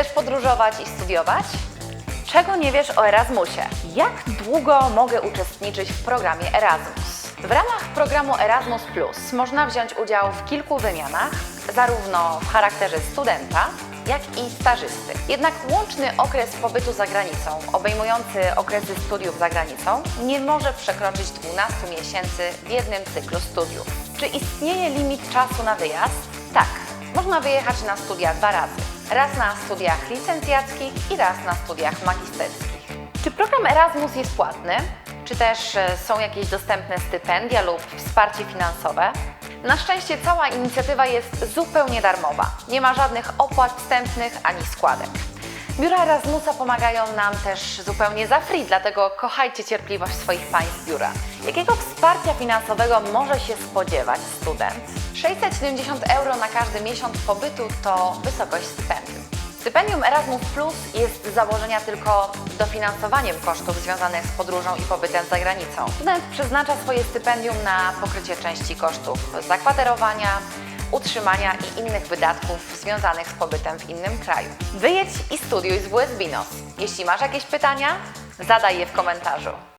Chcesz podróżować i studiować? Czego nie wiesz o Erasmusie? Jak długo mogę uczestniczyć w programie Erasmus? W ramach programu Erasmus Plus można wziąć udział w kilku wymianach, zarówno w charakterze studenta, jak i stażysty. Jednak łączny okres pobytu za granicą, obejmujący okresy studiów za granicą, nie może przekroczyć 12 miesięcy w jednym cyklu studiów. Czy istnieje limit czasu na wyjazd? Tak, można wyjechać na studia dwa razy. Raz na studiach licencjackich i raz na studiach magisterskich. Czy program Erasmus jest płatny? Czy też e, są jakieś dostępne stypendia lub wsparcie finansowe? Na szczęście cała inicjatywa jest zupełnie darmowa. Nie ma żadnych opłat wstępnych ani składek. Biura Erasmusa pomagają nam też zupełnie za free, dlatego kochajcie cierpliwość swoich państw biura. Jakiego wsparcia finansowego może się spodziewać student? 670 euro na każdy miesiąc pobytu to wysokość stypendium. Stypendium Erasmus Plus jest z założenia tylko dofinansowaniem kosztów związanych z podróżą i pobytem za granicą. Student przeznacza swoje stypendium na pokrycie części kosztów zakwaterowania, utrzymania i innych wydatków związanych z pobytem w innym kraju. Wyjedź i studiuj z WS Binos. Jeśli masz jakieś pytania, zadaj je w komentarzu.